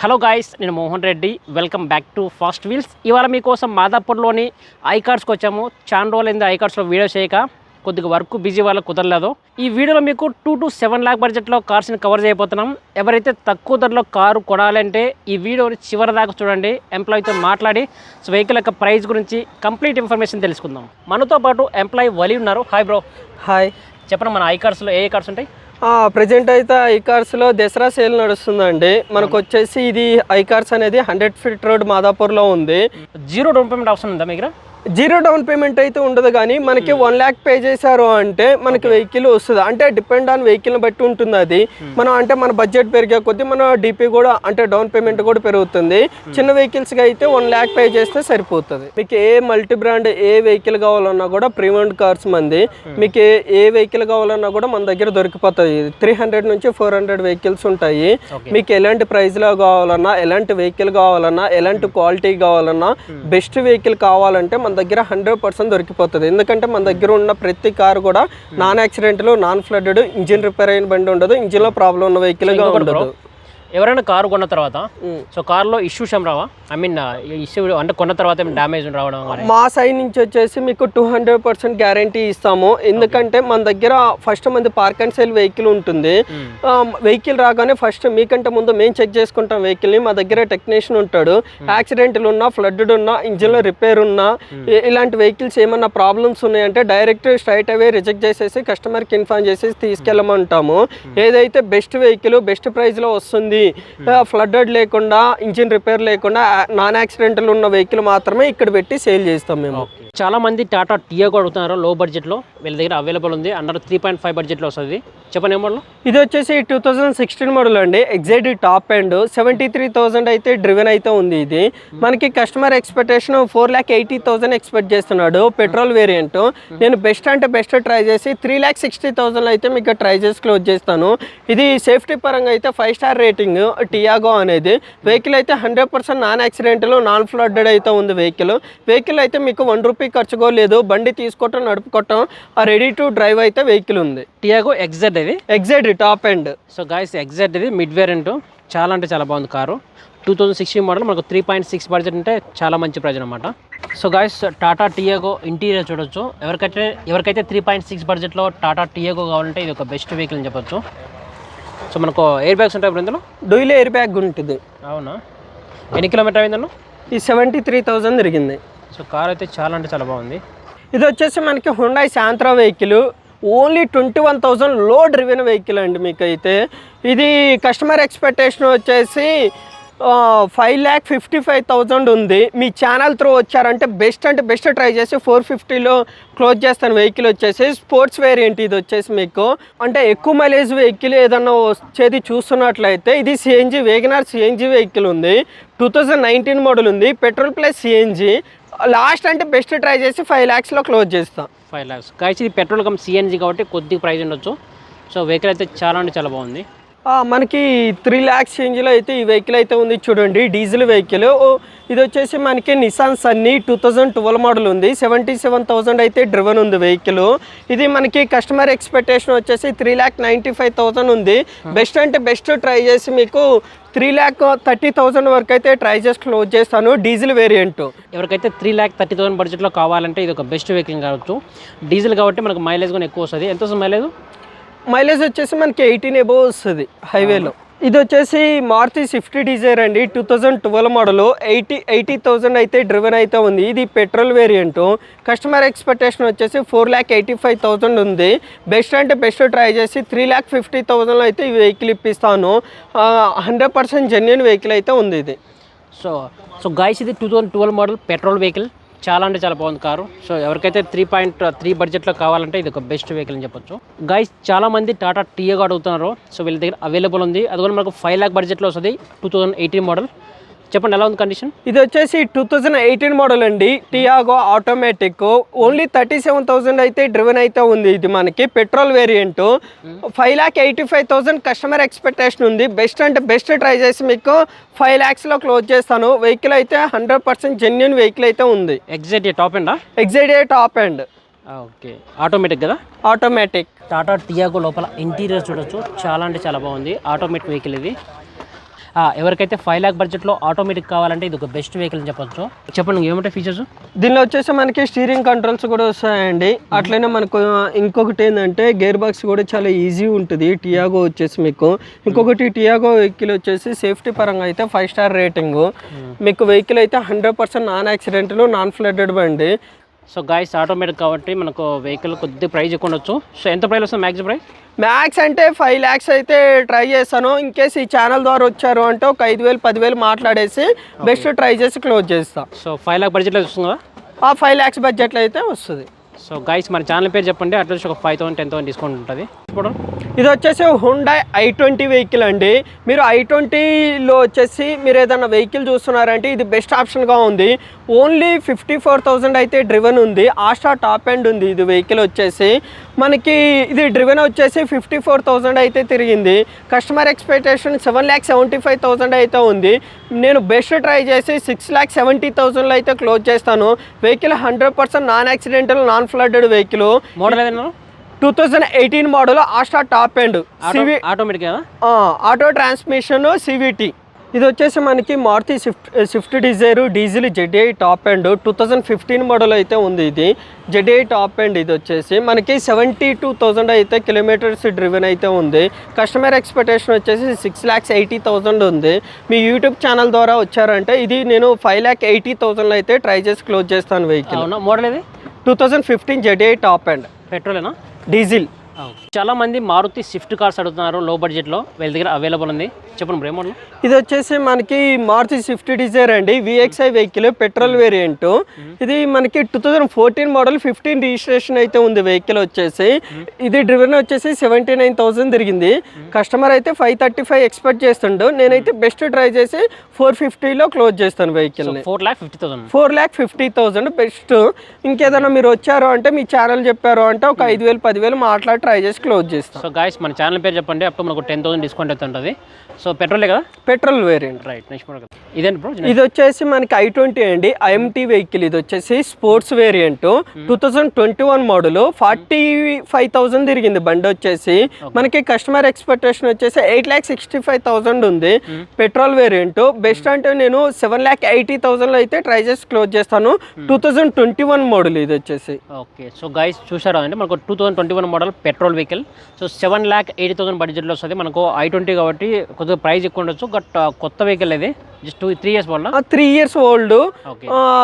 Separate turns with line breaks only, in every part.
Hello guys నేను Mohan Reddy. Welcome back to fast wheels. ఇవాళ మీకోసం మాదాపూర్లోని ఐ కార్డ్స్కి వచ్చాము. చాలా రోజులైంది ఐ కార్డ్స్లో వీడియో చేయక. కొద్దిగా వర్క్ బిజీ వాళ్ళకి కుదరలేదు. ఈ వీడియోలో మీకు టూ టు సెవెన్ లాక్ బడ్జెట్లో కార్స్ని కవర్ చేయబోతున్నాం. ఎవరైతే తక్కువ ధరలో కారు కొనాలంటే ఈ వీడియోని చివరి దాకా చూడండి. ఎంప్లాయీతో మాట్లాడి సో వెహికల్ యొక్క ప్రైస్ గురించి కంప్లీట్ ఇన్ఫర్మేషన్ తెలుసుకుందాం. మనతో పాటు ఎంప్లాయీ వలి ఉన్నారు. హాయ్ బ్రో
హాయ్
చెప్పండి మన ఐ కార్డ్స్లో ఏ ఏ కార్డ్స్ ఉంటాయి?
ప్రజెంట్ అయితే ఐకార్స్లో దసరా సేల్ నడుస్తుందండి. మనకు వచ్చేసి ఇది ఐకార్స్ అనేది హండ్రెడ్ ఫీట్ రోడ్ మాదాపూర్లో ఉంది.
జీరో డౌన్ పేమెంట్ ఆప్షన్ ఉందా మీ దగ్గర
జీరో డౌన్ పేమెంట్ అయితే ఉండదు కానీ మనకి వన్ ల్యాక్ పే చేశారు అంటే మనకి వెహికల్ వస్తుంది. అంటే డిపెండ్ ఆన్ వెహికల్ని బట్టి ఉంటుంది అది. మనం అంటే మన బడ్జెట్ పెరిగే కొద్దీ మన డిపి కూడా అంటే డౌన్ పేమెంట్ కూడా పెరుగుతుంది. చిన్న వెహికల్స్కి అయితే వన్ ల్యాక్ పే చేస్తే సరిపోతుంది. మీకు ఏ మల్టీ బ్రాండ్ ఏ వెహికల్ కావాలన్నా కూడా ప్రీమియం కార్స్ మంది మీకు ఏ వెహికల్ కావాలన్నా కూడా మన దగ్గర దొరికిపోతుంది త్రీ హండ్రెడ్ నుంచి ఫోర్ హండ్రెడ్ వెహికల్స్ ఉంటాయి. మీకు ఎలాంటి ప్రైస్లో కావాలన్నా ఎలాంటి వెహికల్ కావాలన్నా ఎలాంటి క్వాలిటీ కావాలన్నా బెస్ట్ వెహికల్ కావాలంటే మన దగ్గర హండ్రెడ్ పర్సెంట్ దొరికిపోతుంది. ఎందుకంటే మన దగ్గర ఉన్న ప్రతి కారు కూడా నాన్ యాక్సిడెంట్లు నాన్ ఫ్లడెడ్ ఇంజిన్ రిపేర్ అయిన బండి ఉండదు ఇంజిన్లో ప్రాబ్లం ఉన్న
బ్రో,
ఉండదు.
ఎవరైనా కారు కొన్న తర్వాత. సో కార్లో ఇష్యూస్ ఏం రావా? ఐ మీన్ ఇష్యూ అంటే కొన్న తర్వాత డ్యామేజ్ రావడం
మా సైడ్ నుంచి వచ్చేసి మీకు టూ హండ్రెడ్ పర్సెంట్ గ్యారంటీ ఇస్తాము. ఎందుకంటే మన దగ్గర ఫస్ట్ మంది పార్క్ అండ్ సేల్ వెహికల్ ఉంటుంది. వెహికల్ రాగానే ఫస్ట్ మీకంటే ముందు మేము చెక్ చేసుకుంటాం వెహికల్ని మా దగ్గర టెక్నీషియన్ ఉంటాడు. యాక్సిడెంట్లు ఉన్నా ఫ్లడ్డ్ ఉన్నా ఇంజిన్లో రిపేర్ ఉన్నా ఇలాంటి వెహికల్స్ ఏమన్నా ప్రాబ్లమ్స్ ఉన్నాయంటే డైరెక్ట్ స్ట్రైట్ అవే రిజెక్ట్ చేసేసి కస్టమర్కి ఇన్ఫార్మ్ చేసేసి తీసుకెళ్ళమంటాము. ఏదైతే బెస్ట్ వెహికల్ బెస్ట్ ప్రైస్లో వస్తుంది ఫ్లడ్డెడ్ లేకుండా ఇంజిన్ రిపేర్ లేకుండా నాన్ యాక్సిడెంటల్ ఉన్న వెహికల్ మాత్రమే ఇక్కడ పెట్టి సేల్ చేస్తాం మేము.
చాలా మంది టాటా టియాగో అడుగుతున్నారు లో. బడ్జెట్లో వీళ్ళ దగ్గర అవైలబుల్ ఉంది. అండర్ త్రీ పాయింట్ ఫైవ్ బడ్జెట్లో వస్తుంది. చెప్పండి ఏ మోడల్
ఇది వచ్చేసి టూ థౌజండ్ సిక్స్టీన్ మోడల్ అండి. XZ top end seventy three thousand అయితే డ్రివెన్ అయితే ఉంది ఇది. మనకి customer expectation four lakh eighty thousand expect చేస్తున్నాడు. పెట్రోల్ వేరియంట్ నేను బెస్ట్ అంటే బెస్ట్ ట్రై చేసి త్రీ ల్యాక్ సిక్స్టీ థౌసండ్ అయితే మీకు ట్రై చేసి క్లోజ్ చేస్తాను. ఇది సేఫ్టీ పరంగా అయితే ఫైవ్ స్టార్ రేటింగ్ టియాగో అనేది. వెహికల్ అయితే hundred percent non accidental non flooded అయితే ఉంది వెహికల్ వెహికల్ అయితే మీకు వన్ రూపీ ఖర్చుకోలేదు బండి తీసుకోవటం నడుపుకోవటం రెడీ టు డ్రైవ్ అయితే వెహికల్ ఉంది.
టియాగో ఎగ్జెడ్ ఇది?
XZ top end
so guys exact ఇది మిడ్ వేరియంట్ చాలా అంటే చాలా బాగుంది car. Two thousand sixteen model మనకు త్రీ పాయింట్ సిక్స్ బడ్జెట్ అంటే చాలా మంచి ప్రైజ్ అనమాట so guys Tata Tiago interior చూడొచ్చు. ఎవరికైతే ఎవరికైతే త్రీ పాయింట్ సిక్స్ బడ్జెట్లో టాటా టియాగో కావాలంటే ఇది ఒక బెస్ట్ వెహికల్ అని చెప్పొచ్చు. సో మనకు ఎయిర్ బ్యాగ్స్ ఉంటాయి ఇప్పుడు ఇందులో?
డూయిల్ ఎయిర్ బ్యాగ్ ఉంటుంది.
అవునా? ఎన్ని కిలోమీటర్ అయిందన్న?
ఈ సెవెంటీ త్రీ థౌజండ్ తిరిగింది.
సో కార్ అయితే చాలా అంటే చాలా బాగుంది.
ఇది వచ్చేసి మనకి Hyundai Santro vehicle only twenty one థౌజండ్లో డ్రివెన్ వెహికల్ అండి మీకు అయితే ఇది కస్టమర్ ఎక్స్పెక్టేషన్ వచ్చేసి five lakh fifty five thousand ఉంది. మీ ఛానల్ త్రూ వచ్చారంటే బెస్ట్ అంటే బెస్ట్ ట్రై చేసి ఫోర్ ఫిఫ్టీలో క్లోజ్ చేస్తాను వెహికల్ వచ్చేసి. స్పోర్ట్స్ వేరియంట్ ఇది వచ్చేసి మీకు? అంటే ఎక్కువ మైలేజ్ వెహికల్ ఏదన్నా వచ్చేది చూస్తున్నట్లయితే ఇది సిఎన్జి వేగనార్ సిఎన్జి వెహికల్ ఉంది. టూ థౌజండ్ నైన్టీన్ మోడల్ ఉంది. పెట్రోల్ ప్లస్ సిఎన్జి లాస్ట్ అంటే బెస్ట్ ట్రై చేసి ఫైవ్ ల్యాక్స్లో క్లోజ్ చేస్తాం.
ఫైవ్ ల్యాక్స్ కాయచి ఇది పెట్రోల్ కమ్ సిఎన్జి కాబట్టి కొద్దిగా ప్రైస్ ఉండొచ్చు. సో వెహికల్ అయితే చాలా అంటే చాలా బాగుంది.
మనకి త్రీ ల్యాక్స్ చేంజ్లో అయితే ఈ వెహికల్ అయితే ఉంది చూడండి డీజిల్ వెహికల్ ఇది వచ్చేసి మనకి Nissan Sunny two thousand twelve model ఉంది. సెవెంటీ సెవెన్ థౌసండ్ అయితే డ్రివెన్ ఉంది వెహికల్ ఇది మనకి కస్టమర్ ఎక్స్పెక్టేషన్ వచ్చేసి three lakh ninety five thousand ఉంది బెస్ట్ అంటే బెస్ట్ ట్రై చేసి మీకు త్రీ ల్యాక్ థర్టీ థౌసండ్ వరకు అయితే ట్రై చేసి క్లోజ్ చేస్తాను డీజిల్ వేరియంట్
ఎవరికైతే త్రీ ల్యాక్ థర్టీ థౌసండ్ బడ్జెట్లో కావాలంటే ఇది ఒక బెస్ట్ వెహికల్ కావచ్చు. డీజిల్ కాబట్టి మనకు మైలేజ్ కూడా ఎక్కువ వస్తుంది. ఎంత వస్తుంది మైలేజ్
మైలేజ్ వచ్చేసి మనకి ఎయిటీన్ ఎబో వస్తుంది హైవేలో. ఇది వచ్చేసి మారుతి స్విఫ్ట్ డిజైర్ అండి. Two thousand twelve model. Eighty eighty thousand అయితే డ్రివెన్ అయితే ఉంది. ఇది పెట్రోల్ వేరియంట్. కస్టమర్ ఎక్స్పెక్టేషన్ వచ్చేసి four lakh eighty five thousand ఉంది. బెస్ట్ అంటే బెస్ట్ ట్రై చేసి త్రీ ల్యాక్ ఫిఫ్టీ థౌసండ్లో అయితే ఈ వెహికల్ ఇప్పిస్తాను. హండ్రెడ్ పర్సెంట్ జెన్యున్ వెహికల్ అయితే ఉంది ఇది.
సో సో గాయస్ ఇది two thousand twelve model petrol vehicle. చాలా అంటే చాలా బాగుంది కారు. సో ఎవరికైతే త్రీ పాయింట్ త్రీ బడ్జెట్లో కావాలంటే ఇది ఒక బెస్ట్ వెహికల్ అని చెప్పొచ్చు. గైస్ చాలా మంది టాటా టీఏగా అడుగుతున్నారు. సో వీళ్ళ దగ్గర అవైలబుల్ ఉంది. అది కూడా మనకు ఫైవ్ ల్యాక్ బడ్జెట్లో వస్తుంది. టూ థౌసండ్ ఎయిటీన్ మోడల్ చెప్పండి ఎలా ఉంది కండిషన్
ఇది వచ్చేసి టూ థౌజండ్ ఎయిటీన్ మోడల్ అండి. Tiago automatic only thirty seven thousand అయితే డ్రివెన్ అయితే ఉంది ఇది మనకి. Petrol variant five lakh eighty five thousand customer expectation ఉంది. బెస్ట్ అంటే బెస్ట్ ట్రై చేసి మీకు ఫైవ్ ల్యాక్స్లో క్లోజ్ చేస్తాను. వెహికల్ అయితే హండ్రెడ్ పర్సెంట్ జెన్యున్ వెహికల్ అయితే ఉంది.
Exact top end
XZ top end
okay automatic కదా?
ఆటోమేటిక్
టాటా టియాగో లోపల ఇంటీరియర్ చూడొచ్చు. చాలా అంటే చాలా బాగుంది. ఆటోమేటిక్ వెహికల్ ఇది. ఎవరికైతే ఫైవ్ ల్యాక్ బడ్జెట్లో ఆటోమేటిక్ కావాలంటే ఇది ఒక బెస్ట్ వెహికల్ అని చెప్పొచ్చు. చెప్పండి ఏమంటే ఫీచర్స్
దీనిలో వచ్చేసి మనకి స్టీరింగ్ కంట్రోల్స్ కూడా వస్తాయండి. అట్లనే మనకు ఇంకొకటి ఏంటంటే గేర్ బాక్స్ కూడా చాలా ఈజీ ఉంటుంది. టియాగో వచ్చేసి మీకు. ఇంకొకటి టియాగో వెహికల్ వచ్చేసి సేఫ్టీ పరంగా అయితే ఫైవ్ స్టార్ రేటింగ్ మీకు వెహికల్ అయితే hundred percent non accidental non flooded బండి.
సో గాయస్ ఆటోమేటిక్ కాబట్టి మనకు వెహికల్ కొద్ది ప్రైస్ ఎక్కువ ఉండొచ్చు. సో ఎంత ప్రైస్ వస్తుంది మ్యాక్సిమం ప్రైస్
మ్యాక్స్ అంటే ఫైవ్ ల్యాక్స్ అయితే ట్రై చేస్తాను. ఇన్ కేస్ ఈ ఛానల్ ద్వారా వచ్చారు అంటే ఒక ఐదు వేలు పదివేలు మాట్లాడేసి బెస్ట్ ట్రై చేసి క్లోజ్ చేస్తా.
సో ఫైవ్ ల్యాక్ బడ్జెట్లో వస్తుంది?
ఆ ఫైవ్ ల్యాక్స్ బడ్జెట్లో అయితే వస్తుంది.
సో గైస్ మన ఛానల్ పేరు చెప్పండి. అట్లా ఒక five thousand ten thousand discount ఉంటుంది.
ఇది వచ్చేసి హుండాయ్ ఐ ట్వంటీ వెహికల్ అండి. మీరు ఐ ట్వంటీలో వచ్చేసి మీరు ఏదైనా వెహికల్ చూస్తున్నారంటే ఇది బెస్ట్ ఆప్షన్గా ఉంది. ఓన్లీ ఫిఫ్టీ ఫోర్ థౌజండ్ అయితే డ్రివెన్ ఉంది. ఆస్టా టాప్ ఎండ్ ఉంది ఇది వెహికల్ వచ్చేసి. మనకి ఇది డ్రివెన్ వచ్చేసి ఫిఫ్టీ ఫోర్ థౌజండ్ అయితే తిరిగింది. Customer expectation seven lakh seventy five thousand అయితే ఉంది. నేను బెస్ట్ ట్రై చేసి సిక్స్ ల్యాక్ సెవెంటీ థౌజండ్లో అయితే క్లోజ్ చేస్తాను. Vehicle hundred percent non accidental non flooded vehicle
model ఏదైనా?
Two thousand eighteen model Asta top end CV
automatic
auto transmission CVT. ఇది వచ్చేసి మనకి Maruti Swift Swift Dzire diesel ZI top end. Two thousand fifteen model అయితే ఉంది ఇది. ZI top end ఇది వచ్చేసి. మనకి సెవెంటీ టూ థౌజండ్ అయితే కిలోమీటర్స్ డ్రివెన్ అయితే ఉంది. కస్టమర్ ఎక్స్పెక్టేషన్ వచ్చేసి సిక్స్ ల్యాక్స్ ఎయిటీ థౌజండ్ ఉంది. మీ యూట్యూబ్ ఛానల్ ద్వారా వచ్చారంటే ఇది నేను ఫైవ్ ల్యాక్ ఎయిటీ థౌజండ్లో అయితే ట్రై చేసి క్లోజ్ చేస్తాను వెహికల్
మోడల్ ఇది
two thousand fifteen ZI top end.
పెట్రోలేనా?
Diesel
చాలా మంది మారుతి స్విఫ్ట్ కార్స్ అడుగుతున్నారు లో. బడ్జెట్లో వీళ్ళ దగ్గర అవైలబుల్ ఉంది. చెప్పండి బ్రే మోడల్
ఇది వచ్చేసి మనకి మారుతి స్విఫ్ట్ డిజైర్ అండి. విఎక్స్ఐ వెహికల్ పెట్రోల్ వేరియంట్ ఇది మనకి two thousand fourteen model fifteen registration అయితే ఉంది వెహికల్ వచ్చేసి. ఇది డ్రివెన్ వచ్చేసి సెవెంటీ నైన్ థౌసండ్ తిరిగింది కస్టమర్ అయితే ఫైవ్ థర్టీ ఫైవ్ ఎక్స్పెక్ట్ చేస్తుండు. నేనైతే బెస్ట్ ట్రై చేసి ఫోర్ ఫిఫ్టీలో క్లోజ్ చేస్తాను వెహికల్ని
four lakh fifty thousand
four lakh fifty thousand best ఇంకేదైనా మీరు వచ్చారు అంటే మీ ఛానల్ చెప్పారు అంటే ఒక ఐదు వేలు పదివేలు మాట్లాడి ట్రై చేసి క్లోజ్ చేస్తాం.
సో గాయస్ మన ఛానల్ పేరు చెప్పండి. అప్పుడు మనకు టెన్ థౌసండ్ డిస్కౌంట్ అయితే ఉంటుంది. సో పెట్రోలే కదా?
Petrol variant
right next model ఇదేంటి బ్రో
ఇది వచ్చేసి మనకి ఐ ట్వంటీ అండి. ఐఎంటీ వెహికల్ ఇది వచ్చేసి sports variant two thousand twenty one model forty five thousand తిరిగింది బండి వచ్చేసి. మనకి కస్టమర్ ఎక్స్పెక్టేషన్ వచ్చేసి eight lakh sixty five thousand ఉంది పెట్రోల్ వేరియంట్ బెస్ట్ అంటే నేను సెవెన్ ల్యాక్ ఎయిటీ థౌసండ్లో అయితే ట్రై చేసి క్లోజ్ చేస్తాను. Two thousand twenty one model ఇది వచ్చేసి.
ఓకే సో గైస్ చూసారా? అంటే మనకు two thousand twenty one model petrol vehicle. So seven lakh eighty thousand బడ్జెట్లో వస్తుంది. మనకు ఐ ట్వంటీ కాబట్టి కొద్దిగా ప్రైస్ ఎక్కువ ఉండొచ్చు. బట్ కొత్త వెహికల్ ఇది జస్ట్ టూ త్రీ ఇయర్స్ వల్ల
త్రీ ఇయర్స్ ఓల్డ్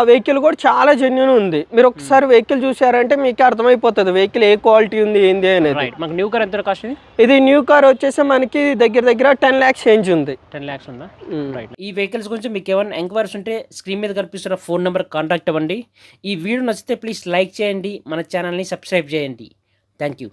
వెహికల్ కూడా చాలా జెన్యున్ ఉంది. మీరు ఒకసారి వెహికల్ చూసారంటే మీకు అర్థమైపోతుంది. వెహికల్ ఏ క్వాలిటీ ఉంది ఏంది అనేది.
రైట్ మనకు న్యూ కార్ ఎంత కాస్ట్ ఇది
ఇది న్యూ కార్ వచ్చేసి మనకి దగ్గర దగ్గర టెన్ ల్యాక్స్ చేంజ్ ఉంది.
టెన్ ల్యాక్స్ ఉందా? రైట్ ఈ వెహికల్స్ గురించి మీకు ఏమైనా ఎంక్వైరీస్ ఉంటే స్క్రీన్ మీద కనిపిస్తున్న ఫోన్ నెంబర్ కాంటాక్ట్ అవ్వండి. ఈ వీడియో నచ్చితే ప్లీజ్ లైక్ చేయండి. మన ఛానల్ని సబ్స్క్రైబ్ చేయండి. Thank you